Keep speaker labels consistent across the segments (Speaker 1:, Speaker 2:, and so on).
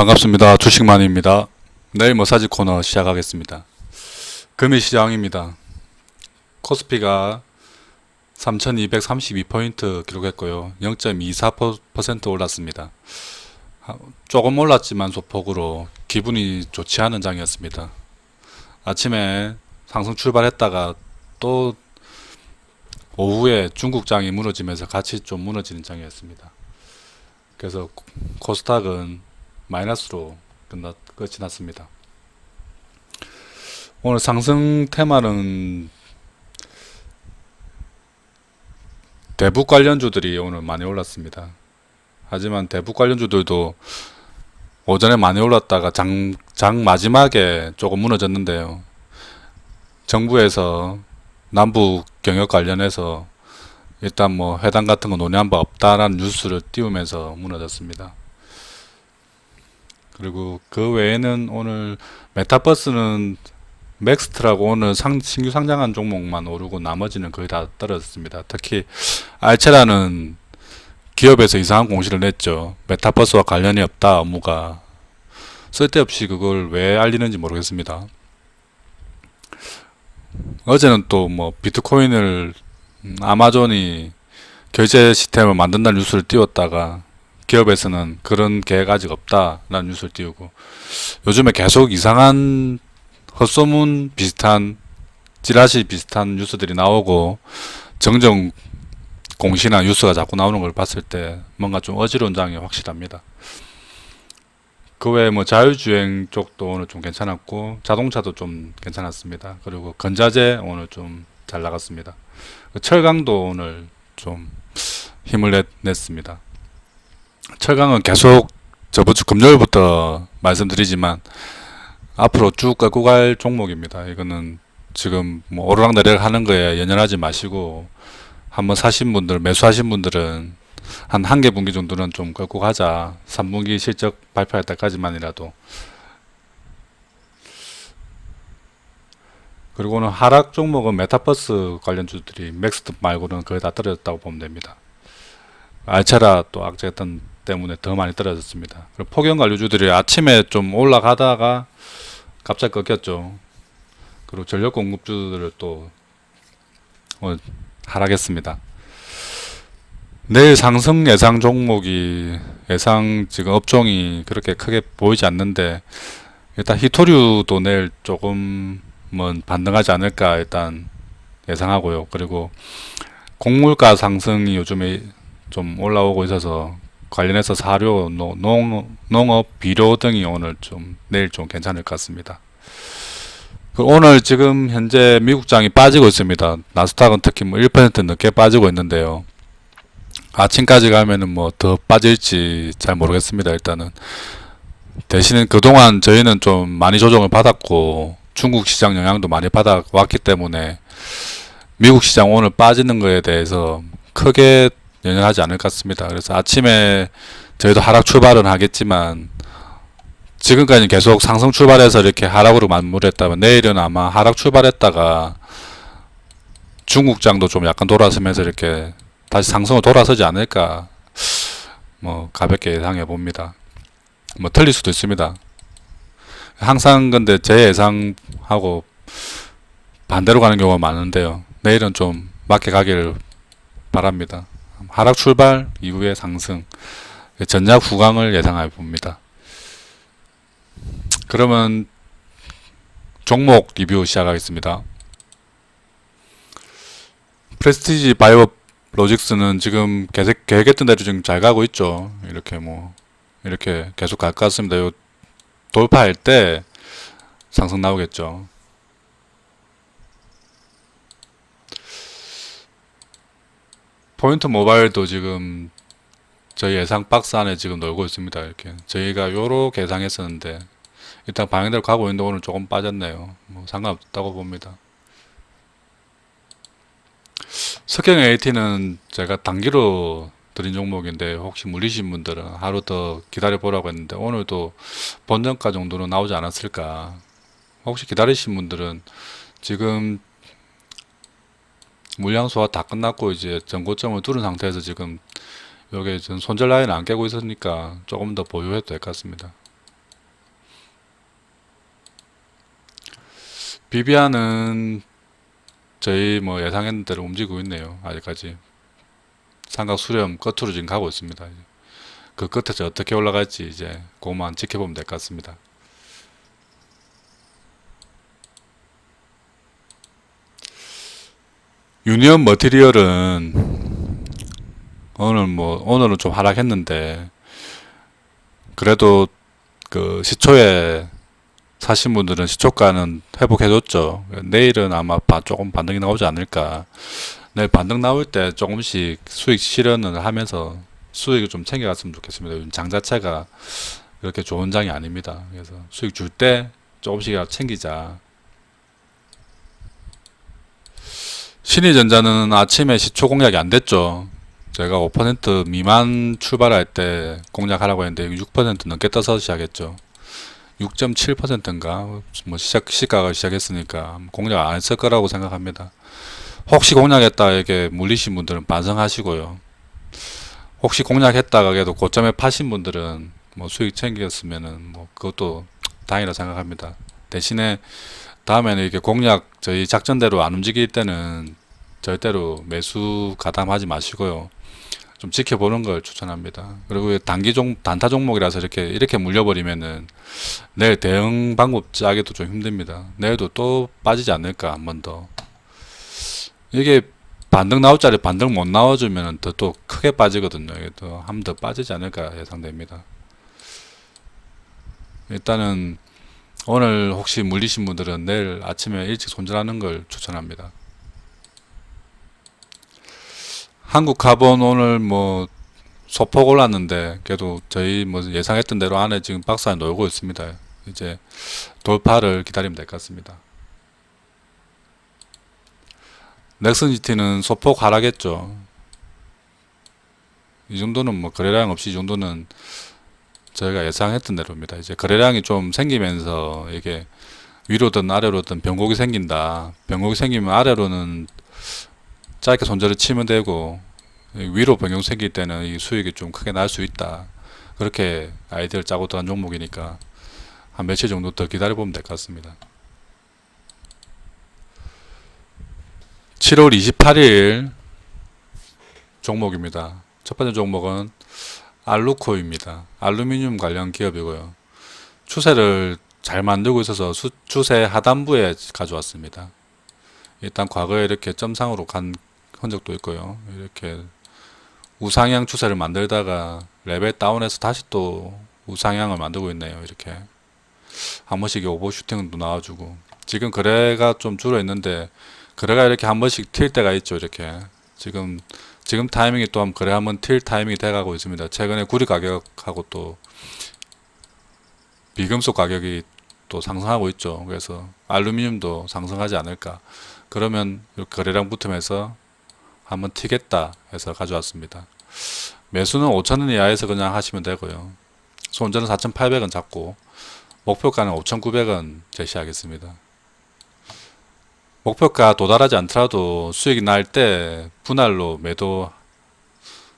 Speaker 1: 반갑습니다. 주식만입니다. 내일 머사지 코너 시작하겠습니다. 금일 시장입니다. 코스피가 3232포인트 기록했고요. 0.24% 올랐습니다. 하- 조금 올랐지만 소폭으로 기분이 좋지 않은 장이었습니다. 아침에 상승 출발했다가 또 오후에 중국장이 무너지면서 같이 좀 무너지는 장이었습니다. 그래서 코- 코스닥은 마이너스로 끝났, 끝이 났습니다. 오늘 상승 테마는 대북 관련주들이 오늘 많이 올랐습니다. 하지만 대북 관련주들도 오전에 많이 올랐다가 장, 장 마지막에 조금 무너졌는데요. 정부에서 남북 경협 관련해서 일단 뭐 회담 같은 거 논의한 바 없다라는 뉴스를 띄우면서 무너졌습니다. 그리고 그 외에는 오늘 메타버스는 맥스트라고 오늘 상, 신규 상장한 종목만 오르고 나머지는 거의 다 떨어졌습니다. 특히 알체라는 기업에서 이상한 공시를 냈죠. 메타버스와 관련이 없다 업무가 쓸데없이 그걸 왜 알리는지 모르겠습니다. 어제는 또 뭐 비트코인을 음, 아마존이 결제 시스템을 만든다는 뉴스를 띄웠다가 기업에서는 그런 계획 아직 없다라는 뉴스를 띄우고 요즘에 계속 이상한 헛소문 비슷한 찌라시 비슷한 뉴스들이 나오고 정정 공시나 뉴스가 자꾸 나오는 걸 봤을 때 뭔가 좀 어지러운 장이 확실합니다. 그 외에 뭐 자율주행 쪽도 오늘 좀 괜찮았고 자동차도 좀 괜찮았습니다. 그리고 건자재 오늘 좀 잘 나갔습니다. 그 철강도 오늘 좀 힘을 냈, 냈습니다. 철강은 계속 저번 주 금요일부터 말씀드리지만 앞으로 쭉 끌고 갈 종목입니다. 이거는 지금 뭐 오르락내리락 하는 거에 연연하지 마시고 한번 사신 분들 매수하신 분들은 한 한 개 분기 정도는 좀 끌고 가자. 3분기 실적 발표할 때까지만이라도. 그리고는 하락 종목은 메타버스 관련 주들이 맥스트 말고는 거의 다 떨어졌다고 보면 됩니다. 알체라 또 악재던 때문에 더 많이 떨어졌습니다. 그리고 폭염 관료주들이 아침에 좀 올라가다가 갑자기 꺾였죠. 그리고 전력 공급주들을 또 오늘 하락했습니다. 내일 상승 예상 종목이 예상 지금 업종이 그렇게 크게 보이지 않는데 일단 히토류도 내일 조금은 반등하지 않을까 일단 예상하고요. 그리고 곡물가 상승이 요즘에 좀 올라오고 있어서 관련해서 사료, 노- 농, 농업, 비료 등이 오늘 좀 내일 좀 괜찮을 것 같습니다. 그 오늘 지금 현재 미국장이 빠지고 있습니다. 나스닥은 특히 뭐1% 넘게 빠지고 있는데요. 아침까지 가면은 뭐 더 빠질지 잘 모르겠습니다. 일단은 대신에 그동안 저희는 좀 많이 조정을 받았고 중국 시장 영향도 많이 받아왔기 때문에 미국 시장 오늘 빠지는 거에 대해서 크게 연연하지 않을 것 같습니다. 그래서 아침에 저희도 하락 출발은 하겠지만 지금까지 계속 상승 출발해서 이렇게 하락으로 마무리했다면 내일은 아마 하락 출발했다가 중국장도 좀 약간 돌아서면서 이렇게 다시 상승으로 돌아서지 않을까 뭐 가볍게 예상해 봅니다. 뭐 틀릴 수도 있습니다. 항상 근데 제 예상하고 반대로 가는 경우가 많은데요. 내일은 좀 맞게 가기를 바랍니다. 하락 출발 이후에 상승 전략 후강을 예상해 봅니다. 그러면 종목 리뷰 시작하겠습니다. 프레스티지 바이오 로직스는 지금 계속 계획했던 대로 지금 잘 가고 있죠. 이렇게 뭐 이렇게 계속 갈 것 같습니다. 요 돌파할 때 상승 나오겠죠. 포인트 모바일도 지금 저희 예상 박스 안에 지금 놀고 있습니다. 이렇게 저희가 요렇게 예상했었는데 일단 방향대로 가고 있는데 오늘 조금 빠졌네요. 뭐 상관없다고 봅니다. 석경 AT는 제가 단기로 드린 종목인데 혹시 물리신 분들은 하루 더 기다려 보라고 했는데 오늘도 본전가 정도는 나오지 않았을까. 혹시 기다리신 분들은 지금 물량 소화 다 끝났고 이제 전고점을 두른 상태에서 지금 여기 지금 손절 라인 안 깨고 있으니까 조금 더 보유해도 될 것 같습니다. 비비안은 저희 뭐 예상했던 대로 움직이고 있네요. 아직까지 삼각 수렴 끝으로 지금 가고 있습니다. 그 끝에서 어떻게 올라갈지 이제 그만 지켜보면 될 것 같습니다. 유니언 머티리얼은 오늘 뭐 오늘은 좀 하락했는데 그래도 그 시초에 사신 분들은 시초가는 회복해줬죠. 내일은 아마 바- 조금 반등이 나오지 않을까. 내일 반등 나올 때 조금씩 수익 실현을 하면서 수익을 좀 챙겨갔으면 좋겠습니다. 장 자체가 그렇게 좋은 장이 아닙니다. 그래서 수익 줄 때 조금씩이라도 챙기자. 신의전자는 아침에 시초 공략이 안 됐죠. 제가 5% 미만 출발할 때 공략하라고 했는데 6% 넘게 떠서 시작했죠. 6.7%인가 뭐 시작 시가가 시작했으니까 공략 안 했을 거라고 생각합니다. 혹시 공략했다 이렇게 물리신 분들은 반성하시고요. 혹시 공략했다가 그래도 고점에 파신 분들은 뭐 수익 챙겼으면은 뭐 그것도 다행이라 생각합니다. 대신에 다음에는 이렇게 공략 저희 작전대로 안 움직일 때는 절대로 매수 가담하지 마시고요. 좀 지켜보는 걸 추천합니다. 그리고 단기 종 단타 종목이라서 이렇게 이렇게 물려버리면은 내일 대응 방법 짜기도 좀 힘듭니다. 내일도 또 빠지지 않을까 한 번 더. 이게 반등 나올 자리 반등 못 나와주면 더 또 크게 빠지거든요. 또한번 더 빠지지 않을까 예상됩니다. 일단은 오늘 혹시 물리신 분들은 내일 아침에 일찍 손절하는 걸 추천합니다. 한국 카본 오늘 뭐 소폭 올랐는데 그래도 저희 뭐 예상했던 대로 안에 지금 박스 안에 놀고 있습니다. 이제 돌파를 기다리면 될 것 같습니다. 넥슨지티는 소폭 하락했죠. 이 정도는 뭐 거래량 없이 이 정도는 저희가 예상했던 대로입니다. 이제 거래량이 좀 생기면서 이게 위로든 아래로든 변곡이 생긴다. 변곡이 생기면 아래로는 짧게 손절을 치면 되고 위로 변경 생길 때는 이 수익이 좀 크게 날 수 있다. 그렇게 아이디어를 짜고 들어간 종목이니까 한 며칠 정도 더 기다려 보면 될 것 같습니다. 7월 28일 종목입니다. 첫 번째 종목은 알루코입니다. 알루미늄 관련 기업이고요. 추세를 잘 만들고 있어서 수, 추세 하단부에 가져왔습니다. 일단 과거에 이렇게 점상으로 간 흔적도 있고요. 이렇게 우상향 추세를 만들다가 레벨 다운해서 다시 또 우상향을 만들고 있네요. 이렇게 한 번씩 오버슈팅도 나와주고 지금 거래가 좀 줄어 있는데 거래가 이렇게 한 번씩 튈 때가 있죠. 이렇게 지금 지금 타이밍이 또한 거래 한번 튈 타이밍이 돼가고 있습니다. 최근에 구리 가격하고 또 비금속 가격이 또 상승하고 있죠. 그래서 알루미늄도 상승하지 않을까. 그러면 거래량 붙으면서 한번 튀겠다 해서 가져왔습니다. 매수는 5천원 이하에서 그냥 하시면 되고요. 손절은 4,800원 잡고 목표가는 5,900원 제시하겠습니다. 목표가 도달하지 않더라도 수익이 날 때 분할로 매도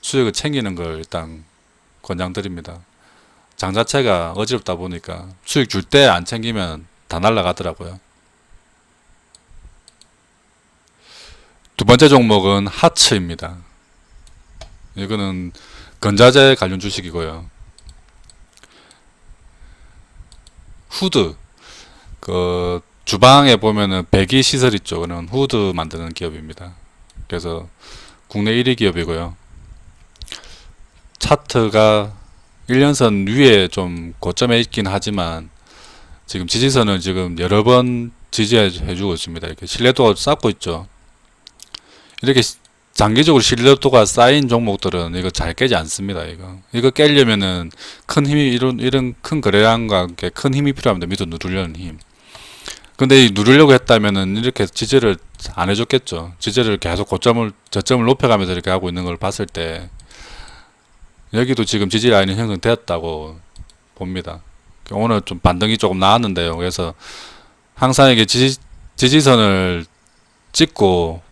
Speaker 1: 수익을 챙기는 걸 일단 권장드립니다. 장 자체가 어지럽다 보니까 수익 줄 때 안 챙기면 다 날라가더라고요. 두 번째 종목은 하츠입니다. 이거는 건자재 관련 주식이고요. 후드 그 주방에 보면은 배기 시설 있죠. 그는 후드 만드는 기업입니다. 그래서 국내 1위 기업이고요. 차트가 1년선 위에 좀 고점에 있긴 하지만 지금 지지선을 지금 여러 번 지지해 주고 있습니다. 이렇게 신뢰도가 쌓고 있죠. 이렇게 시- 장기적으로 신뢰도가 쌓인 종목들은 이거 잘 깨지 않습니다. 이거 이거 깨려면은 큰 힘이 이런 이런 큰 거래량과 큰 힘이 필요합니다. 밑으로 누르려는 힘. 근데 이 누르려고 했다면은 이렇게 지지를 안 해줬겠죠. 지지를 계속 고점을 저점을 높여가면서 이렇게 하고 있는 걸 봤을 때 여기도 지금 지지 라인이 형성되었다고 봅니다. 오늘 좀 반등이 조금 나왔는데요. 그래서 항상 이게 지지, 지지선을 찍고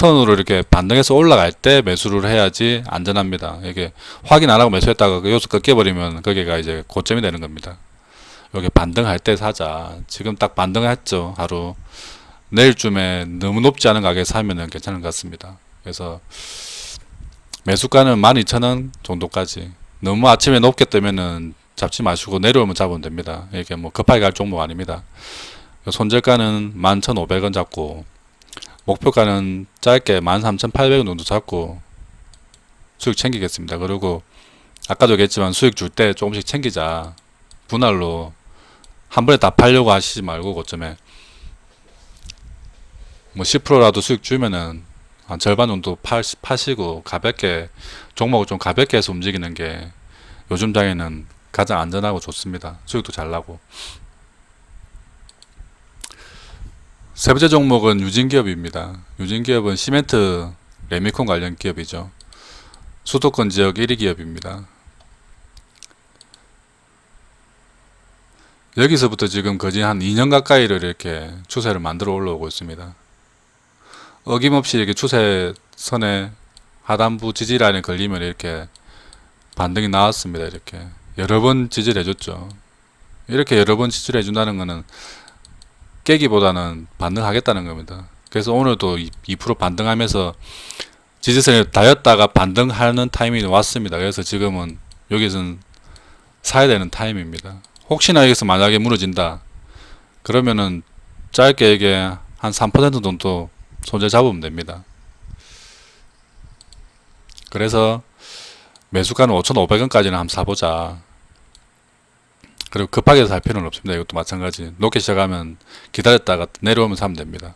Speaker 1: 턴으로 이렇게 반등해서 올라갈 때 매수를 해야지 안전합니다. 이게 확인 안 하고 매수했다가 그 요소 꺾여버리면 거기가 이제 고점이 되는 겁니다. 여기 반등할 때 사자. 지금 딱 반등했죠. 하루. 내일쯤에 너무 높지 않은 가격에 사면은 괜찮은 것 같습니다. 그래서 매수가는 12,000원 정도까지. 너무 아침에 높게 뜨면은 잡지 마시고 내려오면 잡으면 됩니다. 이게 뭐 급하게 갈 종목 아닙니다. 손절가는 11,500원 잡고 목표가는 짧게 13,800원 정도 잡고 수익 챙기겠습니다. 그리고 아까도 얘기했지만 수익 줄 때 조금씩 챙기자. 분할로 한 번에 다 팔려고 하시지 말고 고점에 뭐 10%라도 수익 주면은 한 절반 정도 팔, 파시고 가볍게 종목을 좀 가볍게 해서 움직이는 게 요즘 장에는 가장 안전하고 좋습니다. 수익도 잘 나고. 세 번째 종목은 유진기업입니다. 유진기업은 시멘트 레미콘 관련 기업이죠. 수도권 지역 1위 기업입니다. 여기서부터 지금 거진 한 2년 가까이를 이렇게 추세를 만들어 올라오고 있습니다. 어김없이 이렇게 추세선에 하단부 지지라인에 걸리면 이렇게 반등이 나왔습니다. 이렇게 여러 번 지지를 해줬죠. 이렇게 여러 번 지지를 해준다는 것은 깨기보다는 반등하겠다는 겁니다. 그래서 오늘도 2% 반등하면서 지지선을 달렸다가 반등하는 타이밍이 왔습니다. 그래서 지금은 여기서는 사야 되는 타임입니다. 혹시나 여기서 만약에 무너진다. 그러면은 짧게 이게 한 3% 정도 손절 잡으면 됩니다. 그래서 매수가는 5,500원까지는 한번 사보자. 그리고 급하게 살 필요는 없습니다. 이것도 마찬가지. 높게 시작하면 기다렸다가 내려오면 사면 됩니다.